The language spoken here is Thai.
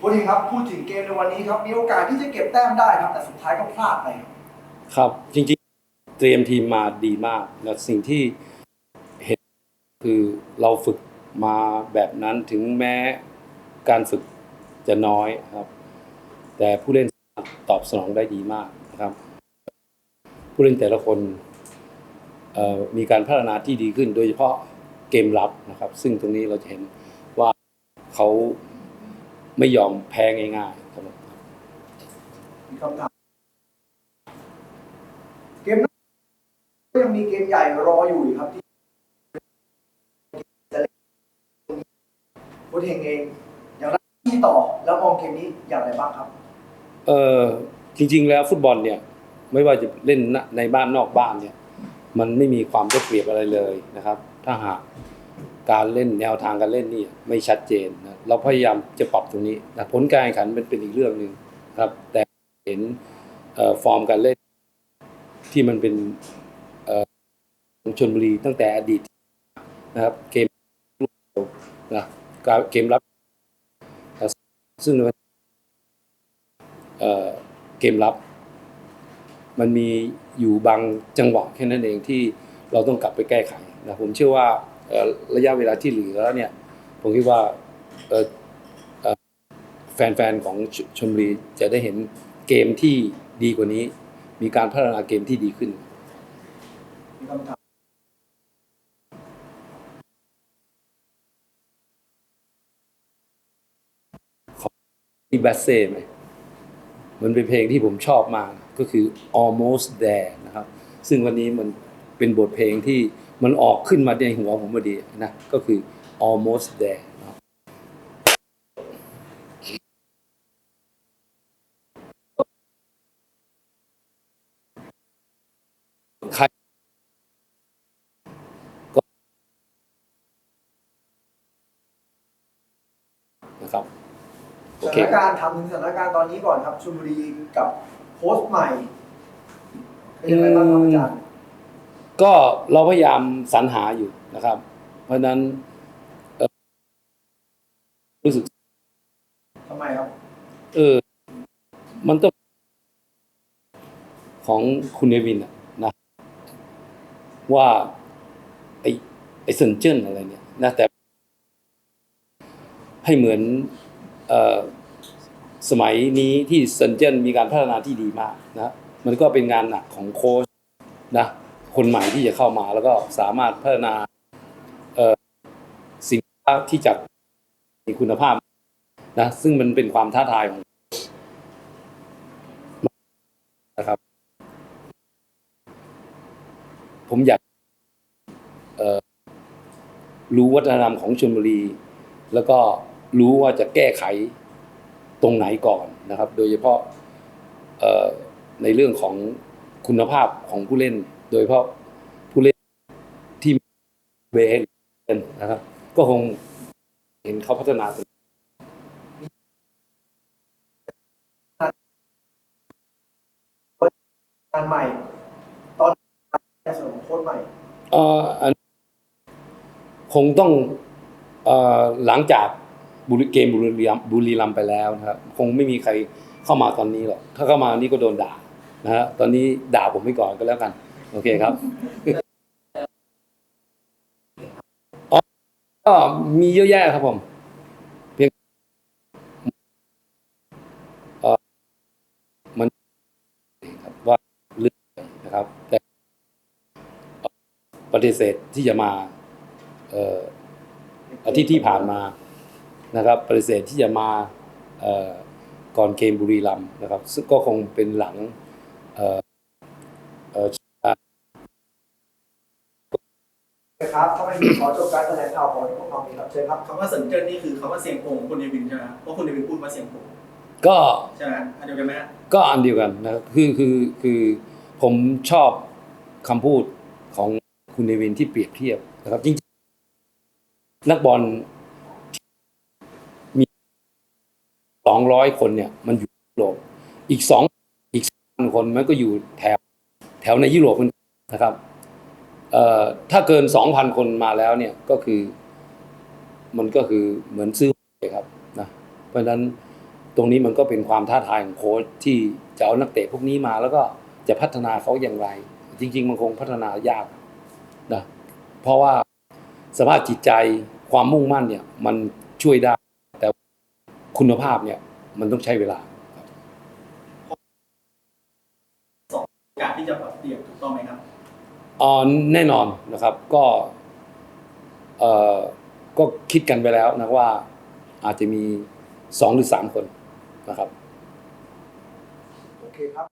โค้ชเฮงครับพูดถึงเกมในวันนี้ครับมีโอกาสที่จะเก็บแต้มได้ครับแต่สุดท้ายก็พลาดไปครับครับจริงๆเตรียมทีมมาดีมากและสิ่งที่เห็นคือเราฝึกมาแบบนั้นถึงแม้การฝึกจะน้อยครับ แต่ผู้เล่นตอบสนองได้ดีมากนะครับ ผู้เล่นแต่ละคนมีการพัฒนาที่ดีขึ้น โดยเฉพาะเกมรับนะครับ ซึ่งตรงนี้เราจะเห็นว่าเขา ไม่ยอมแพ้ง่ายๆครับผมมีคำถามเกมหน้าก็ยังมีเกมใหญ่รออยู่อีกครับที่จะเล่นโค้ชเฮงเองอย่างไรที่ต่อแล้วมองเกมนี้อย่างไรบ้างครับ เออจริง ๆ แล้วฟุตบอลเนี่ย ไม่ว่าจะเล่นในบ้านนอกบ้านเนี่ย มันไม่มีความได้เปรียบอะไรเลยนะครับ ถ้าหาก การเล่นแนวทางการเล่นนี่ไม่ชัดเจนนะเราพยายามจะปรับตรงนี้นะผลการแข่งขันมันเป็นอีกเรื่องหนึ่งครับ แต่เห็นฟอร์มการเล่นที่มันเป็นของชนบุรีตั้งแต่อดีตนะครับ เกมลุกเร็วนะการเกมรับซึ่งเเกมรับ มันมีอยู่บางจังหวะแค่นั้นเองที่เราต้องกลับไปแก้ไขนะผมเชื่อว่า ระยะเวลาที่เหลือแล้วเนี่ยผมคิดว่าแฟนๆของชชลบุรีจะได้เห็นเกมที่ดีกว่านี้ มีการพัฒนาเกมที่ดีขึ้นมีคำถามมีแบสเซ่ไหมมันเป็นเพลงที่ผมชอบมากก็คือ almost there นะครับ ซึ่งวันนี้มันเป็นบทเพลงที่ มันออกขึ้นมาในหัวผมพอดีนะก็คือ almost there นะครับสถานการณ์ทำถึงสถานการณ์ตอนนี้ก่อนครับชลบุรีกับโค้ชใหม่ เป็นยังไงบ้างครับอาจารย์ ก็เราพยายามสรรหาอยู่นะครับ เพราะฉะนั้นเอ่อรู้สึกทำไมครับ เออ มันต้องของคุณเนวินอะนะ ว่า ไอไอเซนเจิ้นอะไรเนี่ยนะแต่ ให้เหมือนเอ่อสมัยนี้ที่เซนเจิ้นมีการพัฒนาที่ดีมากนะ มันก็เป็นงานหนักของโค้ชนะ คนใหม่ที่จะเข้ามาแล้วก็สามารถพัฒนาสินค้าที่จะมีคุณภาพนะซึ่งมันเป็นความท้าทายของนะครับ ผมอยากรู้วัฒนธรรมของชลบุรี แล้วก็รู้ว่าจะแก้ไขตรงไหนก่อนนะครับ โดยเฉพาะในเรื่องของคุณภาพของผู้เล่น โดยเฉพาะผู้เล่นที่เบสนะครับ ก็คงเห็นเขาพัฒนาตรงงานใหม่ ตอนในส่วนของโค้ชใหม่เอ่อคงต้องเอ่อหลังจากบุรีเกมบุรีรัมบุรีรัมไปแล้วนะครับ คงไม่มีใครเข้ามาตอนนี้หรอกถ้าเข้ามานี่ก็โดนด่านะฮะตอนนี้ด่าผมไปก่อนก็แล้วกัน โอเคครับอ๋อก็มีเยอะแยะครับผมเพียงอ่อมันครับว่าเรื่องนะครับ แต่ปฏิเสธที่จะมาเอ่อาทิตย์ที่ผ่านมานะครับ ปฏิเสธที่จะมาเอ่อก่อนเกมบุรีรัมนะครับ ซึ่งก็คงเป็นหลัง ครับถ้าไม่มีขอจบการแถลงข่าวของพวกเรานี้ครับเชิญครับคำว่าเซินเจิ้นนี่คือคำว่าเสียงโป่งของคุณเนวินใช่ไหมเพราะคุณเนวินพูดว่าเสียงโป่งก็ใช่ไหมอันเดียวกันไหมฮะก็อันเดียวกันนะครับคือคือคือผมชอบคำพูดของคุณเนวินที่เปรียบเทียบนะครับจริงๆนักบอลมีสองร้อยคนเนี่ย มันอยู่ยุโรปอีกสองอีกพันคนมันก็อยู่แถวแถวในยุโรปเหมือนกันนะครับเอ่อ ถ้าเกินสองพันคนมาแล้วเนี่ยก็คือมันก็คือเหมือนซื้อหวยครับนะเพราะฉะนั้นตรงนี้มันก็เป็นความท้าทายของโค้ชที่จะเอานักเตะพวกนี้มาแล้วก็จะพัฒนาเขาอย่างไร จริง ๆ มันคงพัฒนายากนะเพราะว่าสภาพจิตใจความมุ่งมั่นเนี่ยมันช่วยได้ แต่คุณภาพเนี่ยมันต้องใช้เวลาโอกาสที่จะปรับเปลี่ยนถูกต้องไหมครับ อ๋อแน่นอนนะครับ ก็เอ่อก็คิดกันไปแล้วนะว่าอาจจะมีสองหรือสามคนนะครับ โอเคครับ